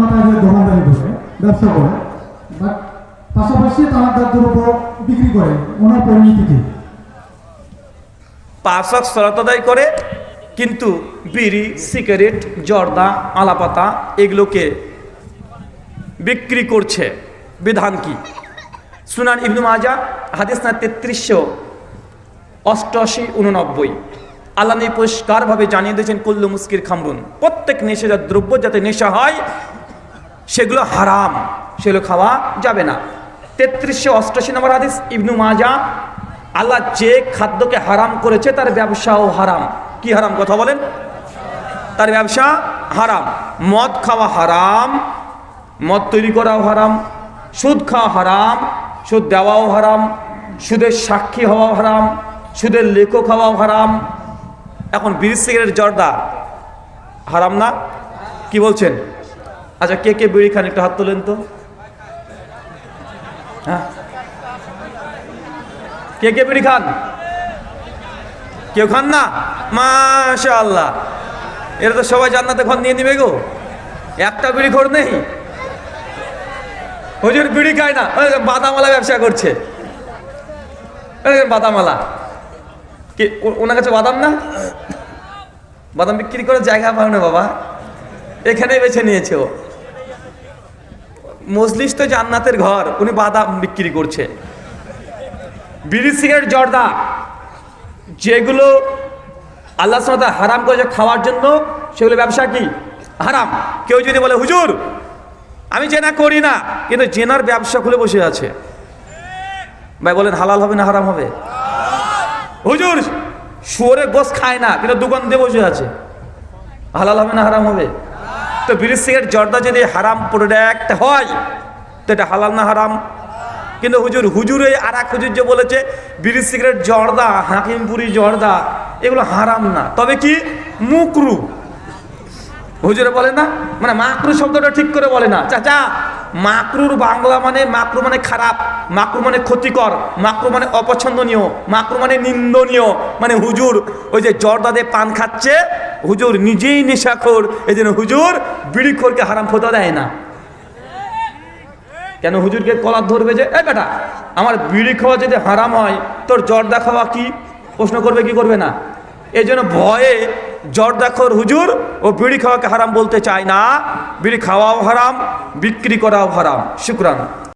মাথায় হয়ে দোকানদারি করে ব্যবসা করে। বাট পাশাপাশি তামাকদার দ্রব্য বিক্রি করে, ওনার পরিণতি কি? পাঁচক সলাতদাই করে, কিন্তু বিড়ি, সিগারেট, জর্দা, আলাপাতা এগুলোকে বিক্রি করছে। বিধান কি? সুনান ইবনু মাজা, হাদিস না তেত্রিশশো অষ্টআশি, উননব্বই। আল্লাহ পরিষ্কারভাবে জানিয়ে দিয়েছেন, কুল্লু মুস্কির খামরুন। প্রত্যেক নেশাজাত দ্রব্য যাতে নেশা হয় সেগুলো হারাম, সেগুলো খাওয়া যাবে না। তেত্রিশশো অষ্টআশি নম্বর হাদিস, ইবনু মাজা, আল্লাহ যে খাদ্যকে হারাম করেছে তার ব্যবসাও হারাম। কি হারাম কথা বলেন? তার ব্যবসা হারাম। মদ খাওয়া হারাম, মদ তৈরি করাও হারাম, সুদ খাওয়া হারাম, সুদ দেওয়াও হারাম, সুদের সাক্ষী হওয়াও হারাম, সুদের লেখক হওয়াও হারাম। এখন বিড়ি, সিগারেট, জর্দা, হারাম না? কি বলছেন? আচ্ছা কে কে বিড়ি খান? একটু হাত তোলেন তো। হ্যাঁ? কে কে বিড়ি খান? কেউ খান না? মাশা আল্লাহ এরা তো সবাই জান্নাতে ঘর নিয়ে নিবে গো। একটা বিড়ি খোর নেই। হুজুর বিড়ি খায় না। বাদামালা ব্যবসা করছে। বাদামালা কি ওনার কাছে বাদাম না? বাদাম বিক্রি করে জায়গা পাও না বাবা। এখানে বেছে নিয়েছে ও। মজলিস তো জান্নাতের ঘর, উনি বাদাম বিক্রি করছে। বিড়ি, সিগারেট, জর্দা, যেগুলো আল্লাহ সালাতা হারাম করেছে খাওয়ার জন্য, সেগুলো ব্যবসা কি? হারাম। কেউ যদি বলে, হুজুর, আমি জেনা করি না। কিন্তু জেনার ব্যবসা খুলে বসে আছে। ভাই বলেন, হালাল হবে না হারাম হবে? হুজুর শুয়োরে গোস খায় না, কিন্তু দোকান দিয়ে বসে আছে। হালাল হবে না হারাম হবে? তো বিড়ি সিগারেট জর্দা যদি হারাম প্রোডাক্ট হয়, তো এটা হালাল না হারাম? কিন্তু হুজুর, হুজুরে আর এক হুজুর যে বলেছে বিড়ি সিগারেট জর্দা, হাকিমপুরি জর্দা, এগুলো হারাম না। তবে কি? মুকরু। হুজুরে বলে না? মানে মাকরু শব্দটা ঠিক করে বলে না। চাচা, মাকরুর বাংলা মানে মাকরু মানে খারাপ। মাকরু মানে ক্ষতিকর মাকরু মানে অপছন্দনীয় মাকরু মানে নিন্দনীয়। মানে হুজুর, ওই যে জর্দাদে পান খাচ্ছে, হুজুর নিজেই নেশাখোর এই জন্য হুজুর বিড়িখোরকে হারাম ফোতা দেয় না। কেন হুজুরকে কলার ধরবে যে এই বেটা, আমার বিড়ি খাওয়া যদি হারাম হয়, তোর জর্দা খাওয়া কি? প্রশ্ন করবে কি করবে না? এই জন্য ভয়ে জর্দাখোর হুজুর ও বিড়ি খাওয়াকে হারাম বলতে চায় না। বিড়ি খাওয়াও হারাম, বিক্রি করাও হারাম। শুক্রান।